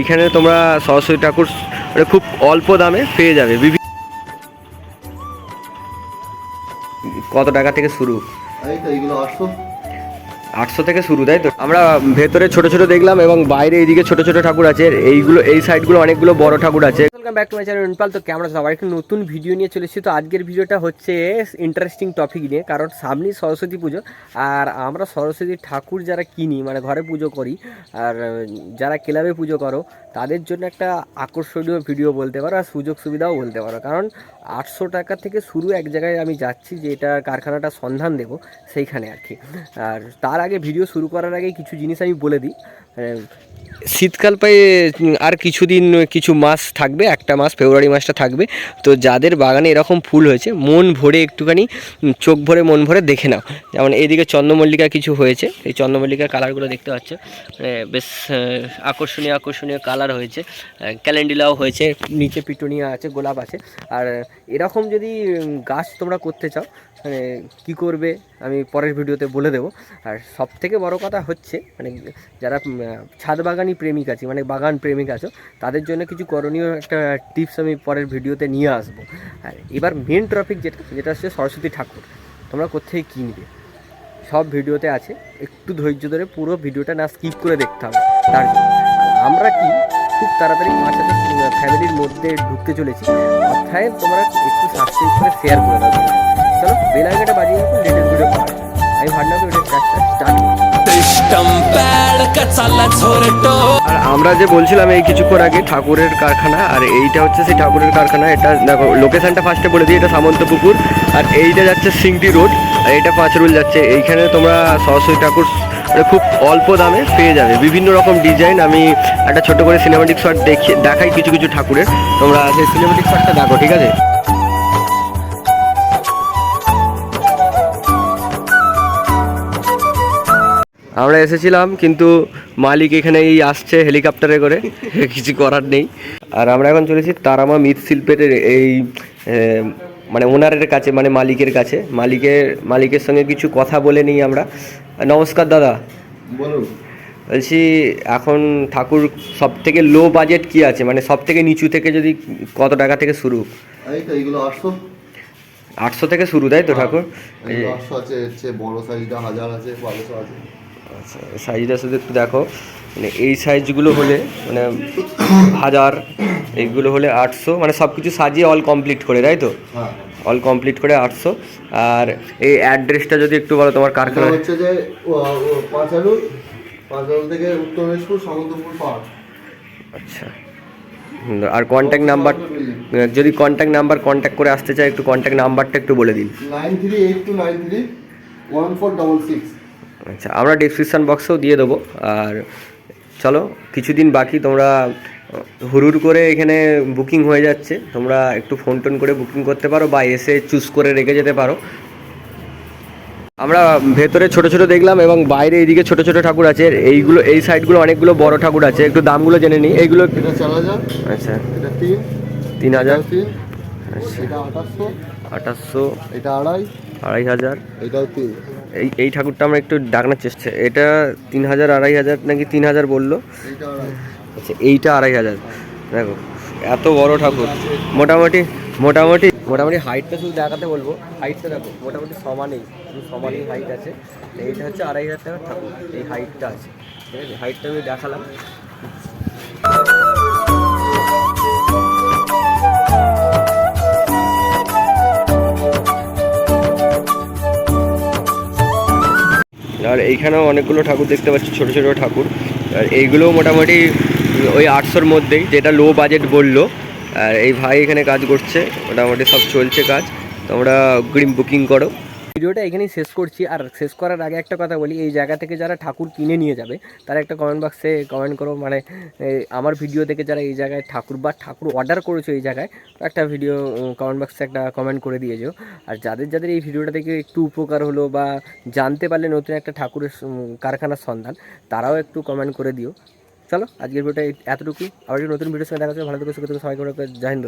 এইখানে তোমরা সরস্বতী ঠাকুর মানে খুব অল্প দামে পেয়ে যাবে। কত টাকা থেকে শুরু? আটশো থেকে শুরু, তাই তো? আমরা ভেতরে ছোট ছোট দেখলাম এবং বাইরে এইদিকে ছোট ছোট ঠাকুর আছে। এইগুলো এই সাইডগুলো অনেকগুলো বড় ঠাকুর আছে। Welcome back to my channel ইনপাল তো কেমন সবাই একটা নতুন ভিডিও নিয়ে চলে এসেছি। তো আজকের ভিডিওটা হচ্ছে ইন্টারেস্টিং টপিক নিয়ে, কারণ সামনেই সরস্বতী পুজো। আর আমরা সরস্বতী ঠাকুর যারা কিনি মানে ঘরে পুজো করি, আর যারা ক্লাবে পুজো করো, তাদের জন্য একটা আকর্ষণীয় ভিডিও বলতে পারো, আর সুযোগ সুবিধাও বলতে পারো। কারণ আটশো টাকা থেকে শুরু এক জায়গায় আমি যাচ্ছি, যে এটা কারখানাটা সন্ধান দেব, সেইখানে আর কি। আর তার আগে ভিডিও শুরু করার আগে কিছু জিনিস আমি বলে দিই। শীতকাল পায়ে আর কিছুদিন, কিছু মাস থাকবে একটা মাস, ফেব্রুয়ারি মাসটা থাকবে। তো যাদের বাগানে এরকম ফুল হয়েছে, মন ভরে একটুখানি চোখ ভরে, মন ভরে দেখে নাও। যেমন এইদিকে চন্দ্রমল্লিকা কিছু হয়েছে, এই চন্দ্রমল্লিকার কালারগুলো দেখতে পাচ্ছ। মানে বেশ আকর্ষণীয় আকর্ষণীয় কালার হয়েছে। ক্যালেন্ডিলাও হয়েছে, নিচে পিটুনিয়া আছে, গোলাপ আছে। আর এরকম যদি গাছ তোমরা করতে চাও মানে কী করবে, আমি পরের ভিডিওতে বলে দেবো। আর সব থেকে বড় কথা হচ্ছে মানে যারা ছাদ বাগানি প্রেমিক আছে মানে বাগান প্রেমিক আছো, তাদের জন্য কিছু করণীয় একটা টিপস আমি পরের ভিডিওতে নিয়ে আসব। আর এবার মেন টপিক যেটা যেটা হচ্ছে সরস্বতী ঠাকুর। তোমরা কোথায় কিনবে সব ভিডিওতে আছে। একটু ধৈর্য ধরে পুরো ভিডিওটা না স্কিপ করে দেখতে হবে। তার আমরা কি খুব তাড়াতাড়ি সাথে ফ্যামিলির মধ্যে ঢুকতে চলেছি। অর্থায় তোমরা একটু সাবস্ক্রাইব করে শেয়ার করে দাও। চলো বেল আইকনটা বাজিয়ে লেটেস্ট ভিডিও পাওয়া আমি ভাবলাম ভিডিও স্টার্ট আর আমরা যে বলছিলাম এই কিছুক্ষণ আগে ঠাকুরের কারখানা, আর এইটা হচ্ছে সেই ঠাকুরের কারখানা, এটা দেখো লোকেশনটা ফার্স্টে বলে দিই, এটা সামন্তপুকুর, আর এইটা যাচ্ছে সিংটি রোড আর এটা পাঁচরুল যাচ্ছে। এইখানে তোমরা সরস্বতী ঠাকুর মানে খুব অল্প দামে পেয়ে যাবে। বিভিন্ন রকম ডিজাইন আমি একটা ছোট করে সিনেমাটিক শট দেখি, দেখাই কিছু কিছু ঠাকুরের। তোমরা সেই সিনেমাটিক শটটা দেখো, ঠিক আছে? আমরা এসেছিলাম কিন্তু মালিক এখানে এই আসছে হেলিকপ্টারে করে। কিছু করার নেই। আর আমরা এখন চলেছি তারামা মৃৎশিল্পের এই মানে ওনারের কাছে মানে মালিকের কাছে। মালিকের মালিকের সঙ্গে কিছু কথা বলে নিই আমরা। নমস্কার দাদা। বলুন। বলছি এখন ঠাকুর সব থেকে লো বাজেট কি আছে? মানে সব থেকে নিচু থেকে যদি কত টাকা থেকে শুরু? এইগুলো আটশো। আটশো থেকে শুরু তাই তো ঠাকুর? আটশো আছে বড় সাইজটা হাজার আছে বারোশো আছে। আচ্ছা সাইজটা শুধু একটু দেখো। মানে এই সাইজগুলো হলে মানে হাজার এইগুলো হলে আটশো মানে সব কিছু সাজিয়ে অল কমপ্লিট করে তাই তো? হ্যাঁ। অল কমপ্লিট করে আটশো। আর এই অ্যাড্রেসটা যদি একটু বলো তোমার কারখানা হচ্ছে যে পাঁচালুর পাঁচালুর থেকে উত্তরেশ্বর সমুদ্রপুর পার্ক আচ্ছা। আর কন্ট্যাক্ট নাম্বার যদি কন্ট্যাক্ট নাম্বার কন্ট্যাক্ট করে আসতে চাই একটু কন্ট্যাক্ট নাম্বারটা একটু বলে দিন। Nine three eight two nine three one four double six. আচ্ছা আমরা ডিসক্রিপশান বক্সেও দিয়ে দেবো। আর চলো কিছুদিন বাকি তোমরা হুড়ুর করে এখানে বুকিং হয়ে যাচ্ছে। তোমরা একটু ফোন টোন করে বুকিং করতে পারো বা এসে চুজ করে রেখে যেতে পারো। আমরা ভেতরে ছোট ছোট দেখলাম এবং বাইরে এইদিকে ছোট ছোট ঠাকুর আছে। এইগুলো এই সাইডগুলো অনেকগুলো বড় ঠাকুর আছে। একটু দামগুলো জেনে নিই। এইগুলো আচ্ছা। এটা তিন। তিন হাজার। আচ্ছা। আঠাশশো। আঠাশশো। এটা আড়াই। আড়াই হাজার। এটাও তিন। এই এই ঠাকুরটা আমরা একটু ডাকনার চেষ্টা এটা তিন হাজার, আড়াই হাজার নাকি তিন হাজার বলল? আচ্ছা এইটা আড়াই হাজার। দেখো, এত বড় ঠাকুর। মোটামুটি মোটামুটি মোটামুটি হাইটটা শুধু দেখাতে বলব। হাইটটা দেখো, মোটামুটি সমানই, শুধু সমানই হাইট আছে। এইটা হচ্ছে আড়াই হাজার টাকার ঠাকুর, এই হাইটটা আছে। ঠিক আছে, হাইটটা আমি দেখালাম। আর এইখানেও অনেকগুলো ঠাকুর দেখতে পাচ্ছি, ছোট ছোট ঠাকুর। আর এইগুলোও মোটামুটি ওই আটশোর মধ্যেই, যেটা লো বাজেট বলল। আর এই ভাই এখানে কাজ করছে, মোটামুটি সব চলছে কাজ। তোমরা গ্রিম বুকিং করো। ভিডিওটা এখানেই শেষ করছি। আর শেষ করার আগে একটা কথা বলি, এই জায়গা থেকে যারা ঠাকুর কিনে নিয়ে যাবে, তারা একটা কমেন্ট বক্সে কমেন্ট করো। মানে আমার ভিডিও থেকে যারা এই জায়গায় ঠাকুর বা ঠাকুর অর্ডার করেছ এই জায়গায় একটা ভিডিও কমেন্ট বক্সে একটা কমেন্ট করে দিয়ে যেও। আর যাদের যাদের এই ভিডিওটা থেকে একটু উপকার হলো বা জানতে পারলে নতুন একটা ঠাকুরের কারখানার সন্ধান, তারাও একটু কমেন্ট করে দিও। চলো, আজকের ভিডিওটা এতটুকু আবার নতুন ভিডিওর সঙ্গে দেখা যাচ্ছে ভালো থেকে, সুখে থেকে, সবাইকে জয় হিন্দ।